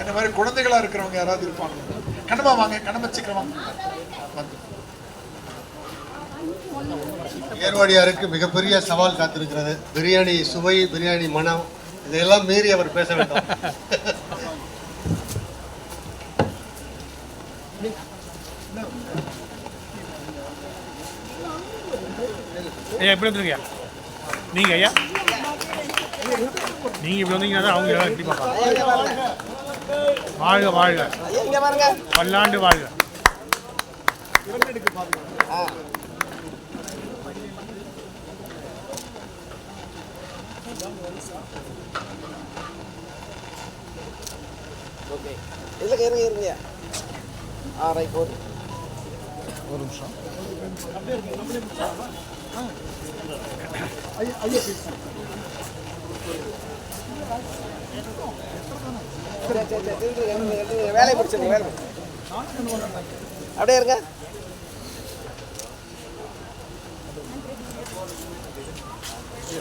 இந்த மாதிரி குழந்தைகளா இருக்கிறவங்க யாராவது இருப்பாங்க கண்ணமா வாங்க கண்ணமா சீக்கிரம். வாங்க ஏர்வாடியாருக்கு மிகப்பெரிய சவால் காத்திருக்கிறது. பிரியாணி சுவை பிரியாணி மனம் இதையெல்லாம் மீறி அவர் பேச வேண்டும். ஐயா எப்படி வந்துருங்க நீங்க ஐயா. நீங்க இப்படி வந்தீங்கன்னா தான் அவங்க எப்படி பார்ப்பாங்க? வாழ்க வாழ்க பல்லாண்டு வாழ்க ஓகே. இல்ல இருங்க இருங்க. ஆ ரைட் ஓகே ஒரு நிமிஷம். சரி வேலையை பிடிச்சிருங்க வேலை. அப்படியே இருங்க.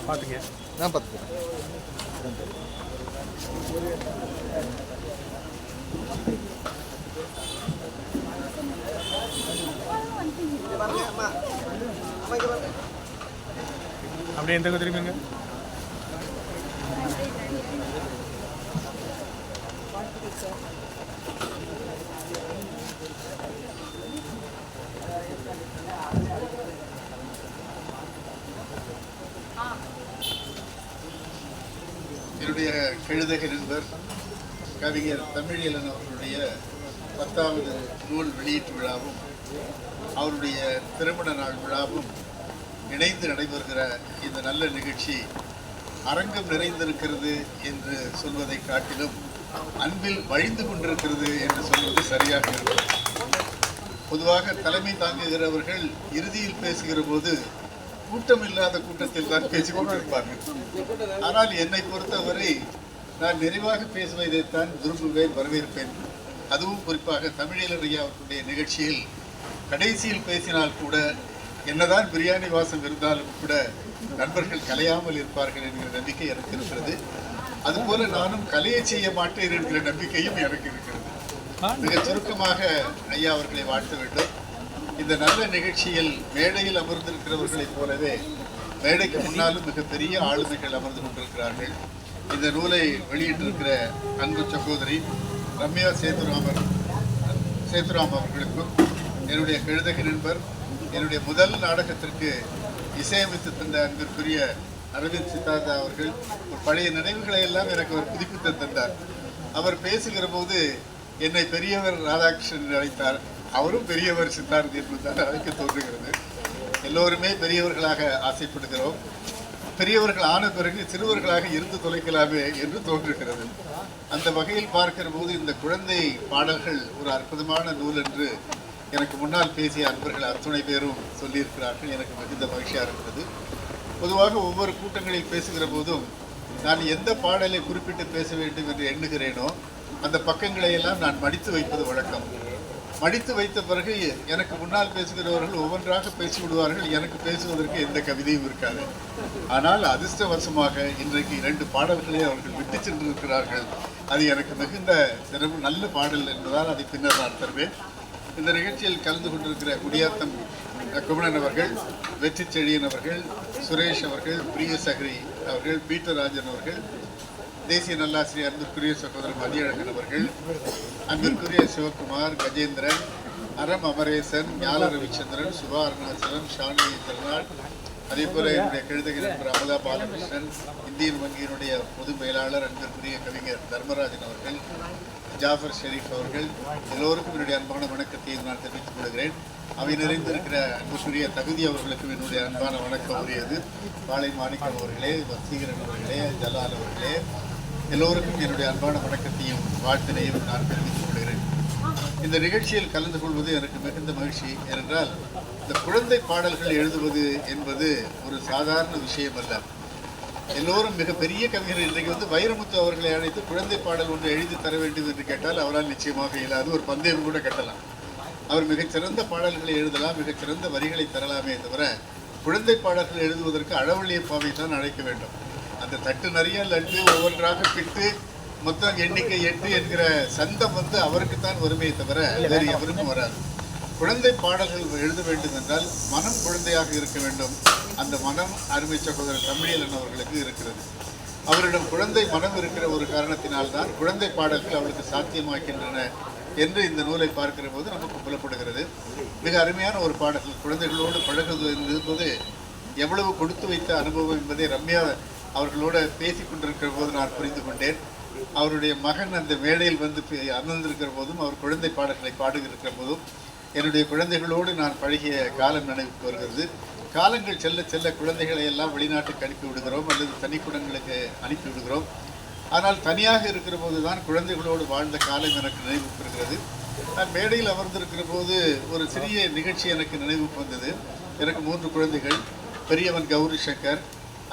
பார்த்துங்க நான் பார்த்து இங்க பாருங்க அம்மா அம்மா இங்க பாருங்க அப்படியே எந்த திரும்பிங்க என்னுடைய கழுதக நண்பர் கவிஞர் தமிழிலன் அவர்களுடைய பத்தாவது நூல் வெளியீட்டு விழாவும் அவருடைய திருமண நாள் விழாவும் இணைந்து நடைபெறுகிற இந்த நல்ல நிகழ்ச்சி அரங்கம் நிறைந்திருக்கிறது என்று சொல்வதை காட்டிலும் அன்பில் வழிந்து கொண்டிருக்கிறது என்று சொல்வது சரியாக இருக்கும் பொதுவாக தலைமை தாங்குகிறவர்கள் இறுதியில் பேசுகிற போது கூட்டம் இல்லாத கூட்டத்தில் தான் பேசிக்கொண்டிருப்பார்கள் ஆனால் என்னை பொறுத்தவரை நான் நிறைவாக பேசுவதைத்தான் விரும்புவேன் வரவேற்பேன். அதுவும் குறிப்பாக தமிழில் அவர்களுடைய நிகழ்ச்சியில். கடைசியில் பேசினால் கூட என்னதான் பிரியாணி வாசம் இருந்தாலும் கூட நண்பர்கள் கலையாமல் இருப்பார்கள் என்கிற நம்பிக்கை எனக்கு இருக்கிறது. அதுபோல நானும் கலையை செய்ய மாட்டேன் என்கிற நம்பிக்கையும் எனக்கு இருக்கிறது. மிக சுருக்கமாக ஐயா அவர்களை வாழ்த்த வேண்டும். இந்த நல்ல நிகழ்ச்சியில் மேடையில் அமர்ந்திருக்கிறவர்களைப் போலவே மேடைக்கு முன்னாலும் மிகப்பெரிய ஆளுமைகள் அமர்ந்து கொண்டிருக்கிறார்கள். இந்த நூலை வெளியிட்டிருக்கிற அன்பு சகோதரி ரம்யா சேத்துராமர் சேத்துராம் அவர்களுக்கும் என்னுடைய கழுதக நண்பர் என்னுடைய முதல் நாடகத்திற்கு இசையமைத்து தந்த அன்பிற்குரிய அரவிந்த் சித்தார்த்தா அவர்கள் ஒரு பழைய நினைவுகளை எல்லாம் எனக்கு அவர் புதுப்பித்து தந்தார். அவர் பேசுகிற போது என்னை பெரியவர் ராதாகிருஷ்ணன் அழைத்தார். அவரும் பெரியவர் சித்தார்த் என்று தான் அழைக்க தோன்றுகிறது. எல்லோருமே பெரியவர்களாக ஆசைப்படுகிறோம். பெரியவர்கள் ஆன பிறகு சிறுவர்களாக இருந்து தொலைக்கலாமே என்று தோன்றுகிறது. அந்த வகையில் பார்க்கிற போது இந்த குழந்தை பாடல்கள் ஒரு அற்புதமான நூல் என்று எனக்கு முன்னால் பேசிய அன்பர்கள் அத்துணை பேரும் சொல்லியிருக்கிறார்கள். எனக்கு மிகுந்த மகிழ்ச்சியாக இருக்கிறது. பொதுவாக ஒவ்வொரு கூட்டங்களில் பேசுகிற போதும் நான் எந்த பாடலை குறிப்பிட்டு பேச வேண்டும் என்று எண்ணுகிறேனோ அந்த பக்கங்களை எல்லாம் நான் மடித்து வைப்பது வழக்கம். மடித்து வைத்த பிறகு எனக்கு முன்னால் பேசுகிறவர்கள் ஒவ்வொன்றாக பேசி விடுவார்கள் எனக்கு பேசுவதற்கு எந்த கவிதையும் இருக்காது. ஆனால் அதிர்ஷ்டவசமாக இன்றைக்கு இரண்டு பாடல்களை அவர்கள் விட்டு சென்றிருக்கிறார்கள். அது எனக்கு மிகுந்த சிறப்பு நல்ல பாடல் என்பதால் அதை பின்னர் நான் தருவேன். இந்த நிகழ்ச்சியில் கலந்து கொண்டிருக்கிற குடியாத்தம் குமணன் அவர்கள் வெற்றி செழியன் அவர்கள் சுரேஷ் அவர்கள் பிரியசகரி அவர்கள் பீட்டர் ராஜன் அவர்கள் தேசிய நல்லாசிரியர் அன்பிற்குரிய சகோதரர் மதியழகன் அவர்கள் அன்பிற்குரிய சிவகுமார் கஜேந்திரன் அறம் அமரேசன் ஞான ரவிச்சந்திரன் சுபா அருணாச்சலன் ஷானி திருநாள் அதே போல என்னுடைய கழுதகி நண்பர் அமலா பாலகிருஷ்ணன் இந்தியன் வங்கியினுடைய பொது மேலாளர் அன்பிற்குரிய கவிஞர் தர்மராஜன் அவர்கள் ஜாஃபர் ஷெரீப் அவர்கள் எல்லோருக்கும் என்னுடைய அன்பான வணக்கத்தை நான் தெரிவித்துக் கொள்கிறேன். அவை நிறைந்திருக்கிற அன்புக்குரிய தகுதி அவர்களுக்கும் என்னுடைய அன்பான வணக்கம் உரியது. பாலை மாணிக்கம் அவர்களே வசீகரன் அவர்களே ஜலால் அவர்களே எல்லோருக்கும் என்னுடைய அன்பான வணக்கத்தையும் வாழ்த்தினையும் நான் தெரிவித்துக் கொள்கிறேன். இந்த நிகழ்ச்சியில் கலந்து கொள்வது எனக்கு மிகுந்த மகிழ்ச்சி. ஏனென்றால் இந்த குழந்தை பாடல்கள் எழுதுவது என்பது ஒரு சாதாரண விஷயம் அல்ல எல்லோரும் மிகப்பெரிய கவிஞர் இன்றைக்கு வந்து வைரமுத்து அவர்களை அழைத்து குழந்தை பாடல் ஒன்று எழுதி தர வேண்டும் என்று கேட்டால் அவரால் நிச்சயமாக இயலாது. ஒரு பந்தயம் கூட கட்டலாம். அவர் மிகச்சிறந்த பாடல்களை எழுதலாம் மிகச்சிறந்த வரிகளை தரலாமே தவிர குழந்தை பாடல்கள் எழுதுவதற்கு அழவள்ளிய பாவை தான் அழைக்க வேண்டும். அந்த தட்டு நிறைய லட்டு ஒவ்வொன்றாக பிட்டு மொத்தம் எண்ணிக்கை எட்டு என்கிற சந்தம் வந்து அவருக்கு தான் வருமே தவிர வேறு எவருக்கும் வராது. குழந்தை பாடல்கள் எழுத வேண்டும் என்றால் மனம் குழந்தையாக இருக்க வேண்டும். அந்த மனம் அருமை சகோதரர் தமிழியலன் அவர்களுக்கு இருக்கிறது. அவரிடம் குழந்தை மனம் இருக்கிற ஒரு காரணத்தினால்தான் குழந்தை பாடல்கள் அவளுக்கு சாத்தியமாக்கின்றன என்று இந்த நூலை பார்க்கிற போது நமக்கு புலப்படுகிறது. மிக அருமையான ஒரு பாடல்கள். குழந்தைகளோடு பழகுவது என்பது எவ்வளவு கொடுத்து வைத்த அனுபவம் என்பதை ரம்யா அவர்களோட பேசி கொண்டிருக்கிற போது நான் புரிந்து கொண்டேன். அவருடைய மகன் அந்த மேடையில் வந்து அமர்ந்திருக்கிற போதும் அவர் குழந்தை பாடல்களை பாடுகிற போதும் என்னுடைய குழந்தைகளோடு நான் பழகிய காலம் நினைவுக்கு வருகிறது. காலங்கள் செல்ல செல்ல குழந்தைகளை எல்லாம் வெளிநாட்டுக்கு அனுப்பி விடுகிறோம் அல்லது தனிக்குடங்களுக்கு அனுப்பி விடுகிறோம். ஆனால் தனியாக இருக்கிற போது தான் குழந்தைகளோடு வாழ்ந்த காலம் எனக்கு நினைவுக்கு வருகிறது. நான் மேடையில் அமர்ந்திருக்கிற போது ஒரு சிறிய நிகழ்ச்சி எனக்கு நினைவுக்கு வந்தது. எனக்கு மூன்று குழந்தைகள் பெரியவன் கௌரி சங்கர்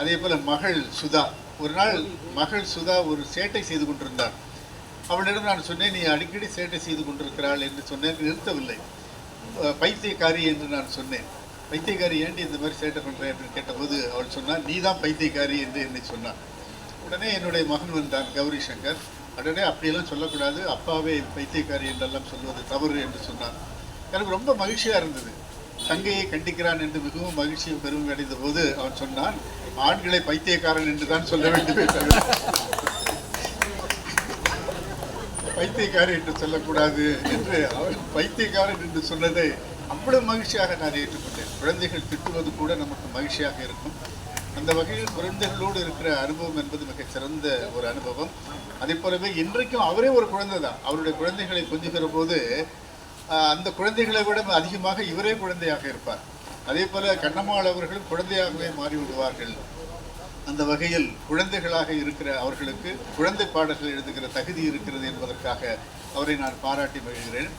அதே போல் மகள் சுதா. ஒரு நாள் மகள் சுதா ஒரு சேட்டை செய்து கொண்டிருந்தார் அவளிடம் நான் சொன்னேன் நீ அடிக்கடி சேட்டை செய்து கொண்டிருக்கிறாள் என்று சொன்னேன் நிறுத்தவில்லை. பைத்தியக்காரி என்று நான் சொன்னேன். பைத்தியக்காரி ஏண்டி இந்த மாதிரி சேட்டை பண்ணுறேன் என்று கேட்டபோது அவள் சொன்னான் நீ தான் பைத்தியக்காரி என்று என்னை சொன்னான் உடனே என்னுடைய மகன் வந்தான் கௌரி சங்கர். உடனே அப்படியெல்லாம் சொல்லக்கூடாது. அப்பாவே பைத்தியக்காரி என்றெல்லாம் சொல்வது தவறு என்று சொன்னான். எனக்கு ரொம்ப மகிழ்ச்சியாக இருந்தது. தங்கையை கண்டிக்கிறான் என்று மிகவும் மகிழ்ச்சியும் பெருமை அடைந்த போது அவன் சொன்னான் ஆண்களை பைத்தியக்காரன் என்று தான் சொல்ல வேண்டுமே பைத்தியக்காரன் என்று சொல்லக்கூடாது என்று அவன் பைத்தியக்காரன் என்று சொன்னதை அவ்வளவு மகிழ்ச்சியாக நான் ஏற்றுக்கொண்டேன். குழந்தைகள் திட்டுவது கூட நமக்கு மகிழ்ச்சியாக இருக்கும். அந்த வகையில் குழந்தைகளோடு இருக்கிற அனுபவம் என்பது மிக சிறந்த ஒரு அனுபவம். அதே போலவே இன்றைக்கும் அவரே ஒரு குழந்தை தான் அவருடைய குழந்தைகளை கொஞ்சுகிற போது அந்த குழந்தைகளை விட அதிகமாக இவரே குழந்தையாக இருப்பார். அதே போல கண்ணம்மாள் அவர்களும் குழந்தையாகவே மாறிவிடுவார்கள். அந்த வகையில் குழந்தைகளாக இருக்கிற அவர்களுக்கு குழந்தை பாடல்கள் எழுதுகிற தகுதி இருக்கிறது என்பதற்காக அவரை நான் பாராட்டி மகிழ்கிறேன்.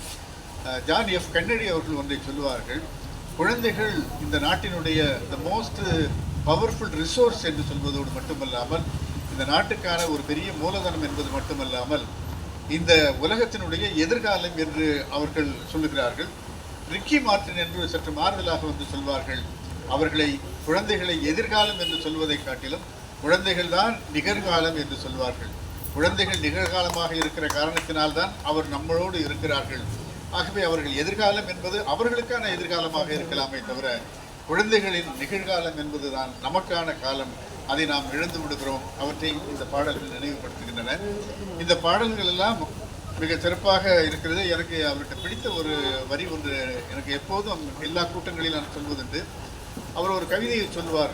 ஜான் எஃப் கன்னடி அவர்கள் ஒன்றை சொல்லுவார்கள் குழந்தைகள் இந்த நாட்டினுடைய த மோஸ்ட் பவர்ஃபுல் ரிசோர்ஸ் என்று சொல்வதோடு மட்டுமல்லாமல் இந்த நாட்டுக்கான ஒரு பெரிய மூலதனம் என்பது மட்டுமல்லாமல் இந்த உலகத்தினுடைய எதிர்காலம் என்று அவர்கள் சொல்லுகிறார்கள். ரிக்கி மார்டின் என்று சற்று மாறுதலாக வந்து சொல்வார்கள். அவர்களை குழந்தைகளை எதிர்காலம் என்று சொல்வதை காட்டிலும் குழந்தைகள் தான் நிகழ்காலம் என்று சொல்வார்கள். குழந்தைகள் நிகழ்காலமாக இருக்கிற காரணத்தினால்தான் அவர் நம்மளோடு இருக்கிறார்கள். ஆகவே அவர்கள் எதிர்காலம் என்பது அவர்களுக்கான எதிர்காலமாக இருக்கலாமே தவிர குழந்தைகளின் நிகழ்காலம் என்பதுதான் நமக்கான காலம் அதை நாம் இழந்து விடுகிறோம். அவற்றை இந்த பாடல்கள் நினைவுபடுத்துகின்றன. இந்த பாடல்கள் எல்லாம் மிக சிறப்பாக இருக்கிறது. எனக்கு அவர்கிட்ட பிடித்த ஒரு வரி ஒன்று எனக்கு எப்போதும் எல்லா கூட்டங்களிலும் நான் சொல்வதுண்டு. அவர் ஒரு கவிதையை சொல்வார்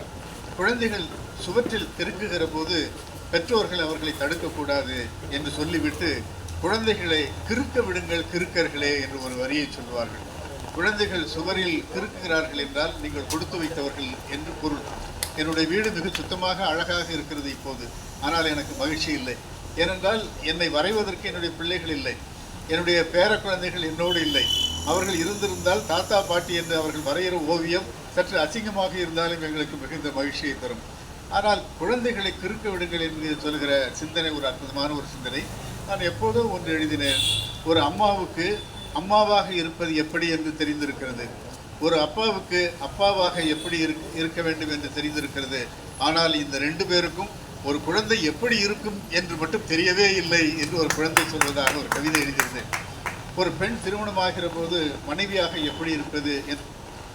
குழந்தைகள் சுவற்றில் திருக்குகிற போது பெற்றோர்கள் அவர்களை தடுக்கக்கூடாது என்று சொல்லிவிட்டு குழந்தைகளை கிறுக்க விடுங்கள் கிறுக்கர்களே என்று ஒரு வரியை சொல்வார்கள் குழந்தைகள் சுவரில் கிறுக்குகிறார்கள் என்றால் நீங்கள் கொடுத்து வைத்தவர்கள் என்று பொருள். என்னுடைய வீடு மிக சுத்தமாக அழகாக இருக்கிறது இப்போது. ஆனால் எனக்கு மகிழ்ச்சி இல்லை. ஏனென்றால் என்னை வரைவதற்கு என்னுடைய பிள்ளைகள் இல்லை. என்னுடைய பேர குழந்தைகள் என்னோடு இல்லை. அவர்கள் இருந்திருந்தால் தாத்தா பாட்டி என்று அவர்கள் வரைகிற ஓவியம் சற்று அசிங்கமாக இருந்தாலும் எங்களுக்கு மிகுந்த மகிழ்ச்சியை தரும். ஆனால் குழந்தைகளை கிறுக்க விடுங்கள் என்று சொல்கிற சிந்தனை ஒரு அற்புதமான ஒரு சிந்தனை. நான் எப்போதும் ஒன்று எழுதினேன். ஒரு அம்மாவுக்கு அம்மாவாக இருப்பது எப்படி என்று தெரிந்திருக்கிறது. ஒரு அப்பாவுக்கு அப்பாவாக எப்படி இருக்க இருக்க வேண்டும் என்று தெரிந்திருக்கிறது. ஆனால் இந்த ரெண்டு பேருக்கும் ஒரு குழந்தை எப்படி இருக்கும் என்று மட்டும் தெரியவே இல்லை என்று ஒரு குழந்தை சொல்வதாக ஒரு கவிதை எழுதியிருந்தேன் ஒரு பெண் திருமணமாகிற போது மனைவியாக எப்படி இருப்பது என்-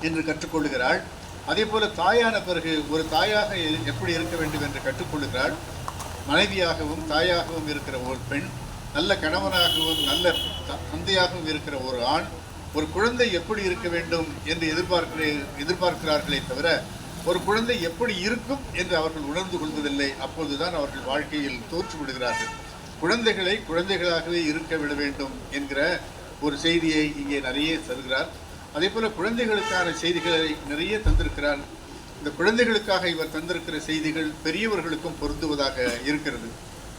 என்று கற்றுக்கொள்கிறாள் அதே போல தாயான பிறகு ஒரு தாயாக எப்படி இருக்க வேண்டும் என்று கற்றுக்கொள்கிறாள் மனைவியாகவும் தாயாகவும் இருக்கிற ஒரு பெண் நல்ல கணவனாகவும் நல்ல தந்தையாகவும் இருக்கிற ஒரு ஆண் ஒரு குழந்தை எப்படி இருக்க வேண்டும் என்று எதிர்பார்க்கிற எதிர்பார்க்கிறார்களே தவிர ஒரு குழந்தை எப்படி இருக்கும் என்று அவர்கள் உணர்ந்து கொள்வதில்லை அப்போதுதான் அவர்கள் வாழ்க்கையில் தோற்று விடுகிறார்கள். குழந்தைகளை குழந்தைகளாகவே இருக்க விட வேண்டும் என்கிற ஒரு செய்தியை இங்கே நிறைய தருகிறார். அதே போல குழந்தைகளுக்கான செய்திகளை நிறைய தந்திருக்கிறார். இந்த குழந்தைகளுக்காக இவர் தந்திருக்கிற செய்திகள் பெரியவர்களுக்கும் பொருந்துவதாக இருக்கிறது.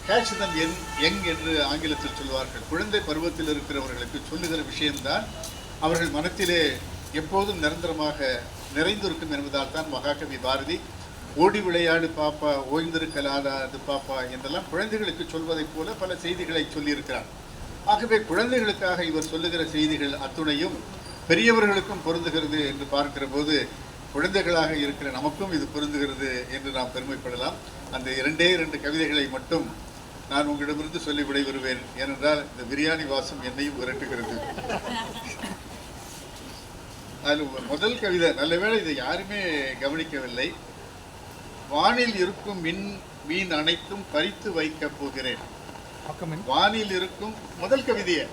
கேட்ச் தம் என் எங் என்று ஆங்கிலத்தில் சொல்வார்கள். குழந்தை பருவத்தில் இருக்கிறவர்களுக்கு சொல்லுகிற விஷயம்தான் அவர்கள் மனத்திலே எப்போதும் நிரந்தரமாக நிறைந்திருக்கும் என்பதால் தான் மகாகவி பாரதி ஓடி விளையாடு பாப்பா ஓய்ந்திருக்கலாது பாப்பா என்றெல்லாம் குழந்தைகளுக்கு சொல்வதைப் போல பல செய்திகளை சொல்லியிருக்கிறார். ஆகவே குழந்தைகளுக்காக இவர் சொல்லுகிற செய்திகள் அத்துணையும் பெரியவர்களுக்கும் பொருந்துகிறது என்று பார்க்கிற போது குழந்தைகளாக இருக்கிற நமக்கும் இது பொருந்துகிறது என்று நாம் பெருமைப்படலாம். அந்த இரண்டே இரண்டு கவிதைகளை மட்டும் நான் உங்களிடமிருந்து சொல்லி விடைபெறுவேன் ஏனென்றால் இந்த பிரியாணி வாசம் என்னையும் விரட்டுகிறது. அதில் முதல் கவிதை நல்லவேளை இதை யாருமே கவனிக்கவில்லை. வானில் இருக்கும் மின் மீன் அனைத்தும் பறித்து வைக்கப் போகிறேன். வானில் இருக்கும் முதல் கவிதையே.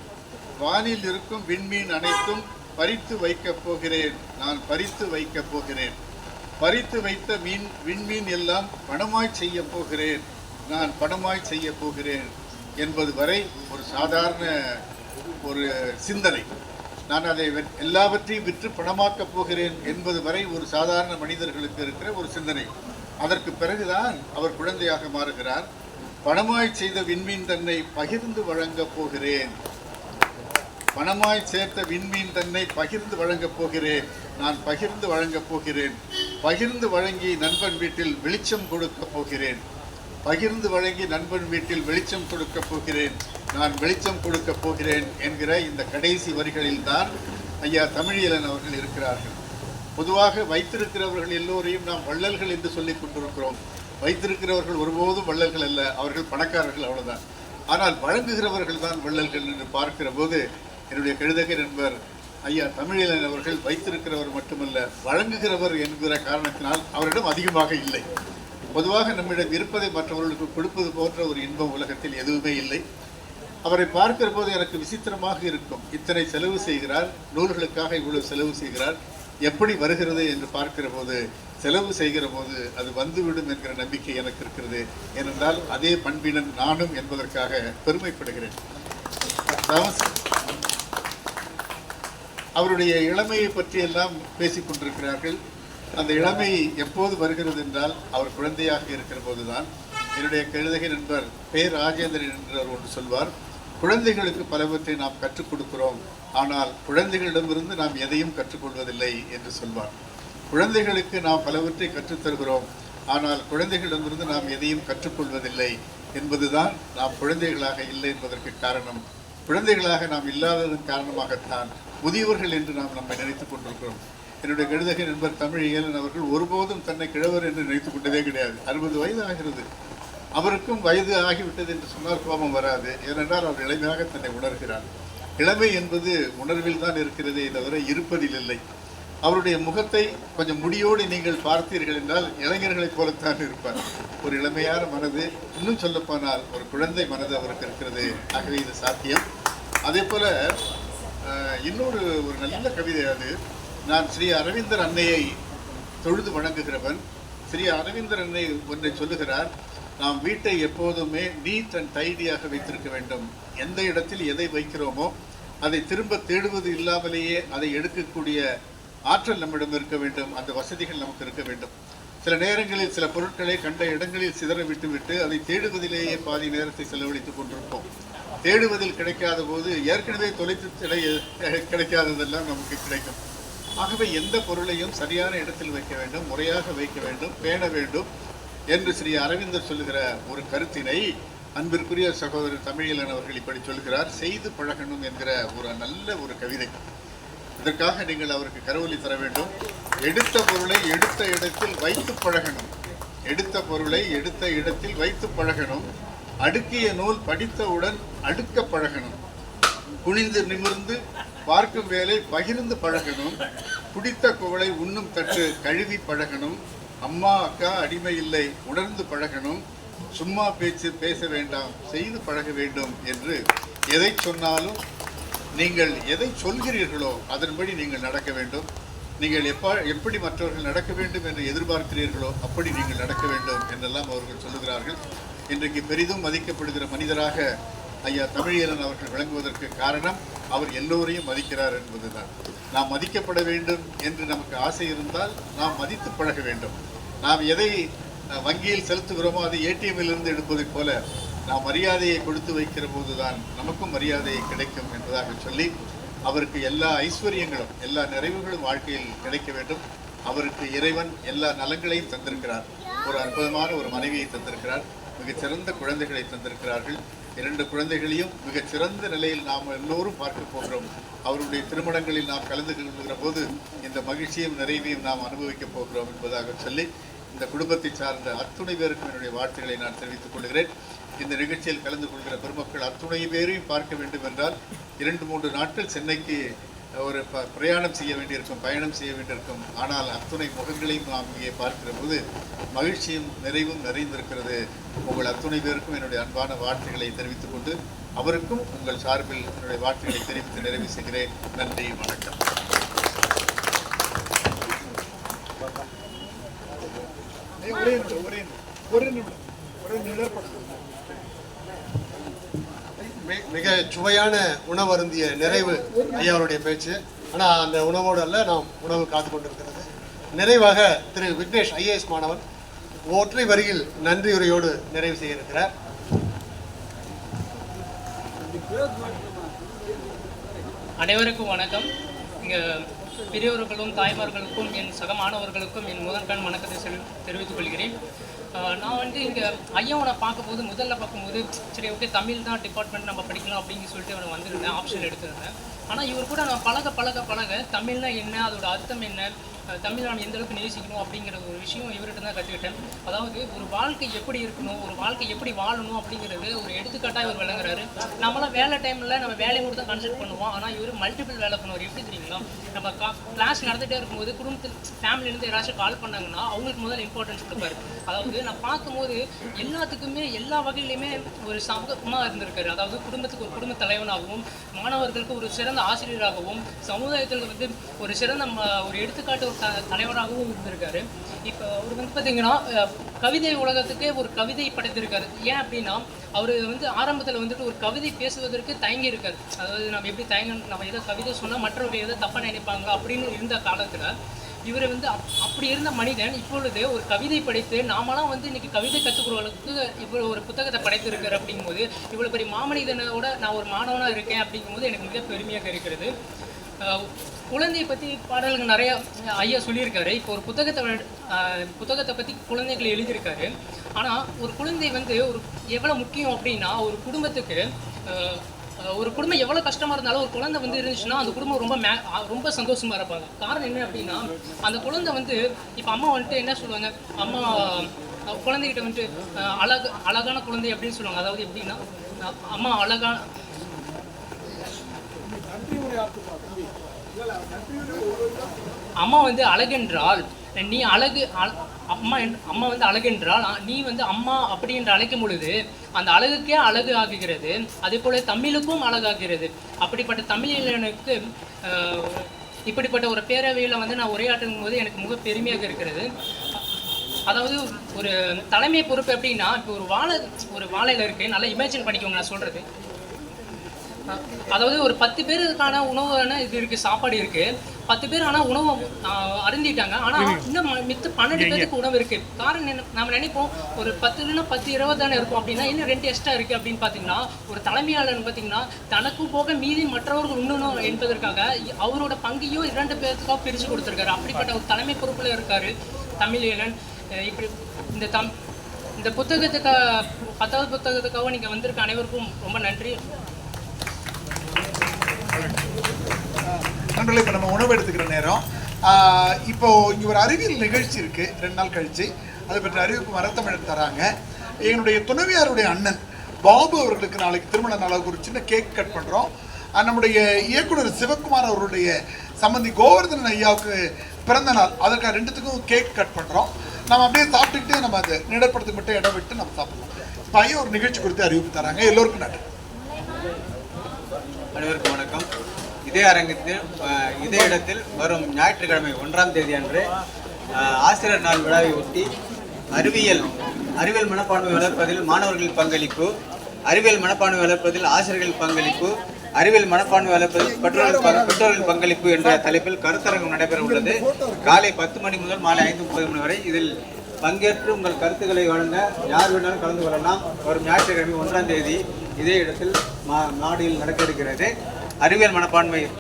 வானில் இருக்கும் விண்மீன் அனைத்தும் பறித்து வைக்கப் போகிறேன். நான் பறித்து வைக்கப் போகிறேன். பறித்து வைத்த மீன் விண்மீன் எல்லாம் பணமாய் செய்ய போகிறேன். நான் பணமாய் செய்ய போகிறேன் என்பது வரை ஒரு சாதாரண ஒரு சிந்தனை. நான் அதை வெ- எல்லாவற்றையும் விற்று பணமாக்கப் போகிறேன் என்பது வரை ஒரு சாதாரண மனிதர்களுக்கு இருக்கிற ஒரு சிந்தனை. அதற்கு பிறகுதான் அவர் குழந்தையாக மாறுகிறார். பணமாய் செய்த விண்மீன் தன்னை பகிர்ந்து வழங்கப் போகிறேன். பணமாய் சேர்த்த விண்மீன் தன்னை பகிர்ந்து வழங்கப் போகிறேன். நான் பகிர்ந்து வழங்கப் போகிறேன். பகிர்ந்து வழங்கி நண்பன் வீட்டில் வெளிச்சம் கொடுக்கப் போகிறேன். பகிர்ந்து வழங்கி நண்பன் வீட்டில் வெளிச்சம் கொடுக்கப் போகிறேன். நான் வெளிச்சம் கொடுக்கப் போகிறேன் என்கிற இந்த கடைசி வரிகளில் தான் ஐயா தமிழியலன் அவர்கள் இருக்கிறார்கள். பொதுவாக வைத்திருக்கிறவர்கள் எல்லோரையும் நாம் வள்ளல்கள் என்று சொல்லிக் கொண்டிருக்கிறோம். வைத்திருக்கிறவர்கள் ஒருபோதும் வள்ளல்கள் அல்ல அவர்கள் பணக்காரர்கள் அவ்வளவுதான். ஆனால் வழங்குகிறவர்கள் தான் வள்ளல்கள் என்று பார்க்கிற போது என்னுடைய கழுதகர் என்பர் ஐயா தமிழிலன் அவர்கள் வைத்திருக்கிறவர் மட்டுமல்ல வழங்குகிறவர் என்கிற காரணத்தினால் அவரிடம் அதிகமாக இல்லை. பொதுவாக நம்மிடம் இருப்பதை மற்றவர்களுக்கு கொடுப்பது போன்ற ஒரு இன்பம் உலகத்தில் எதுவுமே இல்லை. அவரை பார்க்கிற போது எனக்கு விசித்திரமாக இருக்கும். இத்தனை செலவு செய்கிறார் நூல்களுக்காக இவ்வளவு செலவு செய்கிறார் எப்படி வருகிறது என்று பார்க்கிற போது செலவு செய்கிற போது அது வந்துவிடும் என்கிற நம்பிக்கை எனக்கு இருக்கிறது. ஏனென்றால் அதே பண்பினன் நானும் என்பதற்காக பெருமைப்படுகிறேன். அவருடைய இளமையை பற்றி எல்லாம் பேசிக் கொண்டிருக்கிறார்கள். அந்த இளமை எப்போது வருகிறது என்றால் அவர் குழந்தையாக இருக்கிற போதுதான். என்னுடைய கழுதகை நண்பர் பே ராஜேந்திரன் என்றவர் ஒன்று சொல்வார். குழந்தைகளுக்கு பலவற்றை நாம் கற்றுக் கொடுக்கிறோம். ஆனால் குழந்தைகளிடமிருந்து நாம் எதையும் கற்றுக்கொள்வதில்லை என்று சொல்வார். குழந்தைகளுக்கு நாம் பலவற்றை கற்றுத் தருகிறோம். ஆனால் குழந்தைகளிடமிருந்து நாம் எதையும் கற்றுக்கொள்வதில்லை என்பதுதான் நாம் குழந்தைகளாக இல்லை என்பதற்கு காரணம். குழந்தைகளாக நாம் இல்லாததன் காரணமாகத்தான் முதியவர்கள் என்று நாம் நம்மை நினைத்துக் கொண்டிருக்கிறோம். என்னுடைய கழுதக நண்பர் தமிழ் இயலன் அவர்கள் ஒருபோதும் தன்னை கிழவர் என்று நினைத்துக் கொண்டதே கிடையாது. அறுபது வயது ஆகிறது. அவருக்கும் வயது ஆகிவிட்டது என்று சொன்னால் கோபம் வராது. ஏனென்றால் அவர் இளமையாக தன்னை உணர்கிறார். இளமை என்பது உணர்வில் தான் இருக்கிறதே தவிர இருப்பதில் இல்லை. அவருடைய முகத்தை கொஞ்சம் முடியோடு நீங்கள் பார்த்தீர்கள் என்றால் இளைஞர்களைப் போலத்தான் இருப்பார். ஒரு இளமையான மனது இன்னும் சொல்லப்போனால் ஒரு குழந்தை மனது அவருக்கு இருக்கிறது. ஆகவே இது சாத்தியம். அதே போல இன்னொரு ஒரு நல்ல கவிதை அது. நான் ஸ்ரீ அரவிந்தர் அன்னையை தொழுது வணங்குகிறவன். ஸ்ரீ அரவிந்தர் அன்னை ஒன்றை சொல்லுகிறார். நாம் வீட்டை எப்போதுமே நீட் அண்ட் டைடியாக வைத்திருக்க வேண்டும். எந்த இடத்தில் எதை வைக்கிறோமோ அதை திரும்ப தேடுவது இல்லாமலேயே அதை எடுக்கக்கூடிய ஆற்றல் நம்மிடம் இருக்க வேண்டும். அந்த வசதிகள் நமக்கு இருக்க வேண்டும். சில நேரங்களில் சில பொருட்களை கண்ட இடங்களில் சிதற விட்டுவிட்டு அதை தேடுவதிலேயே பாதி நேரத்தை செலவழித்துக் கொண்டிருப்போம். தேடுவதில் கிடைக்காத போது ஏற்கனவே தொலைத்து கிடைக்காததெல்லாம் நமக்கு கிடைக்கும். ஆகவே எந்த பொருளையும் சரியான இடத்தில் வைக்க வேண்டும். முறையாக வைக்க வேண்டும். பேண வேண்டும். என்று ஸ்ரீ அரவிந்தர் சொல்லுகிற ஒரு கருத்தினை அன்பிற்குரிய சகோதரர் தமிழிலன் அவர்கள் இப்படி சொல்கிறார் செய்து பழகணும் என்கிற ஒரு நல்ல ஒரு கவிதை. இதற்காக நீங்கள் அவருக்கு கரவொலி தர வேண்டும். எடுத்த பொருளை எடுத்த இடத்தில் வைத்து பழகணும். எடுத்த பொருளை எடுத்த இடத்தில் வைத்து பழகணும். அடுக்கிய நூல் படித்தவுடன் அடுக்க பழகணும். குனிந்து நிமிர்ந்து பார்க்கும் வேலை பகிர்ந்து பழகணும். குடித்த குவளை உண்ணும் தட்டு கழுவி பழகணும். அம்மா அக்கா அடிமை இல்லை. உணர்ந்து பழகணும். சும்மா பேச்சு பேச வேண்டாம். செய்து பழக வேண்டும் என்று எதை சொன்னாலும் நீங்கள் எதை சொல்கிறீர்களோ அதன்படி நீங்கள் நடக்க வேண்டும். நீங்கள் எப்பா எப்படி மற்றவர்கள் நடக்க வேண்டும் என்று எதிர்பார்க்கிறீர்களோ அப்படி நீங்கள் நடக்க வேண்டும் என்றெல்லாம் அவர்கள் சொல்லுகிறார்கள். இன்றைக்கு பெரிதும் மதிக்கப்படுகிற மனிதராக ஐயா தமிழீழன் அவர்கள் விளங்குவதற்கு காரணம் அவர் எல்லோரையும் மதிக்கிறார் என்பதுதான். நாம் மதிக்கப்பட வேண்டும் என்று நமக்கு ஆசை இருந்தால் நாம் மதித்து பழக வேண்டும். நாம் எதை வங்கியில் செலுத்துகிறோமோ அதை ஏடிஎம்மில் இருந்து எடுப்பதைப் போல நாம் மரியாதையை கொடுத்து வைக்கிற போதுதான் நமக்கும் மரியாதை கிடைக்கும் என்பதாக சொல்லி அவருக்கு எல்லா ஐஸ்வர்யங்களும் எல்லா நிறைவுகளும் வாழ்க்கையில் கிடைக்க வேண்டும். அவருக்கு இறைவன் எல்லா நலங்களையும் தந்திருக்கிறார். ஒரு அற்புதமான ஒரு மனைவியை தந்திருக்கிறார். மிகச்சிறந்த குழந்தைகளை தந்திருக்கிறார்கள். இரண்டு குழந்தைகளையும் மிகச்சிறந்த நிலையில் நாம் எல்லோரும் பார்க்க போகிறோம். அவருடைய திருமணங்களில் நாம் கலந்து கொள்கிற போது இந்த மகிழ்ச்சியும் நிறைவையும் நாம் அனுபவிக்கப் போகிறோம் என்பதாக சொல்லி இந்த குடும்பத்தை சார்ந்த அத்துணை பேருக்கும் என்னுடைய வாழ்த்துக்களை நான் தெரிவித்துக் கொள்கிறேன். இந்த நிகழ்ச்சியில் கலந்து கொள்கிற பெருமக்கள் அத்துணை பேரையும் பார்க்க வேண்டும் என்றால் இரண்டு மூன்று நாட்கள் சென்னைக்கு ஒரு ப பிரயாணம் செய்ய வேண்டியிருக்கும் பயணம் செய்ய வேண்டியிருக்கும். ஆனால் அத்துணை முகங்களையும் நாம் இங்கே பார்க்கிற போது மகிழ்ச்சியும் நிறைவும் நிறைந்திருக்கிறது. உங்கள் அத்துணை பேருக்கும் என்னுடைய அன்பான வாழ்த்துக்களை தெரிவித்துக் கொண்டு அவருக்கும் உங்கள் சார்பில் என்னுடைய வாழ்த்துக்களை தெரிவித்து நிறைவு செய்கிறேன். நன்றி வணக்கம். ஒரே நிமிடம் ஒரே நிமிடம் ஒரே நிமிடம் ஒரே நிழற்படம் மி- மிக சுவையான உணவு அருந்திய நிறைவு ஐயா அவருடைய பேச்சு. ஆனால் அந்த உணவோடு அல்ல நாம் உணவு காத்து கொண்டிருக்கிறது நிறைவாக திரு விக்னேஷ் ஐஏஎஸ் மாணவன் ஒற்றை வரியில் நன்றியுரையோடு நிறைவு செய்ய இருக்கிறார் அனைவருக்கும் வணக்கம். இங்கே பெரியவர்களும் தாய்மார்களுக்கும் என் சக மாணவர்களுக்கும் என் முதற்கண் வணக்கத்தை செல் தெரிவித்துக் கொள்கிறேன். ஆஹ் நான் வந்து இங்கே ஐயாவனை பார்க்கும்போது முதல்ல பார்க்கும்போது சரி ஓகே தமிழ் தான் டிபார்ட்மெண்ட் நம்ம படிக்கலாம் அப்படின்னு சொல்லிட்டு அவனை வந்திருந்தேன் ஆப்ஷன் எடுத்திருந்தேன். ஆனால் இவர் கூட நான் பழக பழக பழக தமிழ்னா என்ன அதோட அர்த்தம் என்ன தமிழ் நான் எந்த அளவுக்கு நேசிக்கணும் அப்படிங்கிற ஒரு விஷயம் இவர்கிட்ட தான் கற்றுக்கிட்டேன் அதாவது ஒரு வாழ்க்கை எப்படி இருக்கணும் ஒரு வாழ்க்கை எப்படி வாழணும் அப்படிங்கிறது ஒரு எடுத்துக்காட்டாக இவர் விளங்குறாரு. நம்மளாம் வேலை டைமில் நம்ம வேலையை மட்டும் தான் கான்சென்ட் பண்ணுவோம். ஆனால் இவர் மல்டிபிள் வேலை பண்ணுவார். எப்படி தெரியுங்களா? நம்ம கா கிளாஸ் நடந்துகிட்டே இருக்கும்போது குடும்பத்தில் ஃபேமிலியிலேருந்து யாராச்சும் கால் பண்ணாங்கன்னா அவங்களுக்கு முதல்ல இம்பார்ட்டன்ஸ் கொடுப்பாரு. அதாவது நான் பார்க்கும்போது எல்லாத்துக்குமே எல்லா வகையிலையுமே ஒரு சமூகமாக இருந்திருக்காரு. அதாவது குடும்பத்துக்கு ஒரு குடும்ப தலைவனாகவும் மாணவர்களுக்கு ஒரு சிறந்த ஆசிரியராகவும் சமுதாயத்தில் வந்து ஒரு சிறந்த ஒரு எடுத்துக்காட்டு ஒரு தலைவராகவும் இருந்திருக்காரு. இப்போ அவர் வந்து பார்த்தீங்கன்னா கவிதை உலகத்துக்கே ஒரு கவிதை படைத்திருக்காரு. ஏன் அப்படின்னா அவர் வந்து ஆரம்பத்தில் வந்துட்டு ஒரு கவிதை பேசுவதற்கு தயங்கி இருக்காரு அதாவது நம்ம எப்படி தயங்க நம்ம ஏதோ கவிதை சொன்னால் மற்றவர்கள் ஏதோ தப்பாக நினைப்பாங்க அப்படின்னு இருந்த காலத்தில் இவர் வந்து அப்- அப்படி இருந்த மனிதன் இப்பொழுது ஒரு கவிதை படைத்து நாமலாம் வந்து இன்னைக்கு கவிதை கற்றுக்கிறவங்களுக்கு இவ்வளோ ஒரு புத்தகத்தை படைத்திருக்காரு அப்படிங்கும்போது இவ்வளோ பெரிய மாமனிதனோட நான் ஒரு மாணவனாக இருக்கேன் அப்படிங்கும்போது எனக்கு மிக பெருமையாக இருக்கிறது. குழந்தையை பற்றி பாடல்கள் நிறைய ஐயா சொல்லியிருக்காரு. இப்போ ஒரு புத்தகத்தை புத்தகத்தை பற்றி குழந்தைகள் எழுதியிருக்காரு. ஆனால் ஒரு குழந்தை வந்து ஒரு எவ்வளோ முக்கியம் அப்படின்னா ஒரு குடும்பத்துக்கு ஒரு குடும்பம் எவ்வளோ கஷ்டமாக இருந்தாலும் ஒரு குழந்தை வந்து இருந்துச்சுன்னா அந்த குடும்பம் ரொம்ப மே ரொம்ப சந்தோஷமாக இருப்பாங்க. காரணம் என்ன அப்படின்னா அந்த குழந்தை வந்து இப்போ அம்மா வந்துட்டு என்ன சொல்லுவாங்க? அம்மா குழந்தைகிட்ட வந்துட்டு அழகு அழகான குழந்தை அப்படின்னு சொல்லுவாங்க. அதாவது எப்படின்னா அம்மா அழகான அம்மா வந்து அழகென்றால் நீ அழகு அழ- அம்மா என்- அம்மா வந்து அழகென்றால் நீ வந்து அம்மா அப்படி என்று அழைக்கும் பொழுது அந்த அழகுக்கே அழகு ஆகுகிறது அதே போல தமிழுக்கும் அழகாகிறது அப்படிப்பட்ட தமிழனுக்கு ஆஹ், இப்படிப்பட்ட ஒரு பேரவையில் வந்து நான் உரையாற்றும் போது எனக்கு மிக பெருமையாக இருக்கிறது. அதாவது ஒரு தலைமை பொறுப்பு எப்படின்னா இப்போ ஒரு வாழை ஒரு வாழையில் இருக்குது நல்லா இமேஜின் பண்ணிக்கோங்க நான் சொல்கிறது அதாவது ஒரு பத்து பேருக்கான உணவான இது இருக்குது சாப்பாடு இருக்குது பத்து பேர் ஆனா உணவு அருந்திட்டாங்க. ஆனா இன்னும் மித்த பன்னெண்டு பேருக்கு உணவு இருக்கு. காரணம் என்ன நம்ம நினைப்போம் ஒரு பத்து இல்லைன்னா பத்து இருபது தானே இருக்கும் அப்படின்னா இன்னும் ரெண்டு எக்ஸ்ட்ரா இருக்கு அப்படின்னு பாத்தீங்கன்னா ஒரு தலைமையாளர் பாத்தீங்கன்னா தனக்கும் போக மீதி மற்றவர்கள் உண்ணணும் என்பதற்காக அவரோட பங்கையும் இரண்டு பேருக்காக பிரிச்சு கொடுத்துருக்காரு. அப்படிப்பட்ட ஒரு தலைமை பொறுப்புல இருக்காரு தமிழீழன் இப்படி இந்த தம் இந்த புத்தகத்துக்கு பத்தாவது புத்தகத்துக்காக நீங்க வந்திருக்க அனைவருக்கும் ரொம்ப நன்றி. நண்பர்களே இப்போ நம்ம உணவு எடுத்துக்கிற நேரம். இப்போது இப்போ இங்கே ஒரு அறிவியல் நிகழ்ச்சி இருக்கு. ரெண்டு நாள் கழிச்சு. அதை பற்றி அறிவிப்பு மரத்தமிழன் தராங்க. எங்களுடைய துணைவியாருடைய அண்ணன் பாபு அவர்களுக்கு நாளைக்கு திருமண நாளாக ஒரு சின்ன கேக் கட் பண்ணுறோம் நம்முடைய இயக்குனர் சிவகுமார் அவருடைய சம்பந்தி கோவர்தனன் ஐயாவுக்கு பிறந்த நாள். அதற்காக ரெண்டுத்துக்கும் கேக் கட் பண்ணுறோம் நம்ம அப்படியே சாப்பிட்டுக்கிட்டு நம்ம அதை நிடப்படுத்துக்கு மட்டும் இடம் விட்டு நம்ம சாப்பிடலாம். இப்போ ஐயா ஒரு நிகழ்ச்சி கொடுத்து அறிவிப்பு தராங்க. எல்லோருக்கும் நன்றி. அனைவருக்கும் வணக்கம். இதே அரங்கத்தில் இதே இடத்தில் வரும் ஞாயிற்றுக்கிழமை ஒன்றாம் தேதி அன்று ஆசிரியர் நாள் விழாவை ஒட்டி அறிவியல் அறிவியல் மனப்பான்மை வளர்ப்பதில் மாணவர்கள் பங்களிப்பு அறிவியல் மனப்பான்மை வளர்ப்பதில் ஆசிரியர்கள் பங்களிப்பு அறிவியல் மனப்பான்மை வளர்ப்பதில் பெற்றோர்கள் பெற்றோர்கள் பங்களிப்பு என்ற தலைப்பில் கருத்தரங்கம் நடைபெற உள்ளது. காலை பத்து மணி முதல் மாலை ஐந்து முப்பது மணி வரை இதில் பங்கேற்று உங்கள் கருத்துக்களை வழங்க யார் வேணாலும் கலந்து கொள்ளலாம். வரும் ஞாயிற்றுக்கிழமை ஒன்றாம் தேதி இதே இடத்தில் மா மாடியில் நடக்க இருக்கிறது. அறிவியல் மனப்பான்மை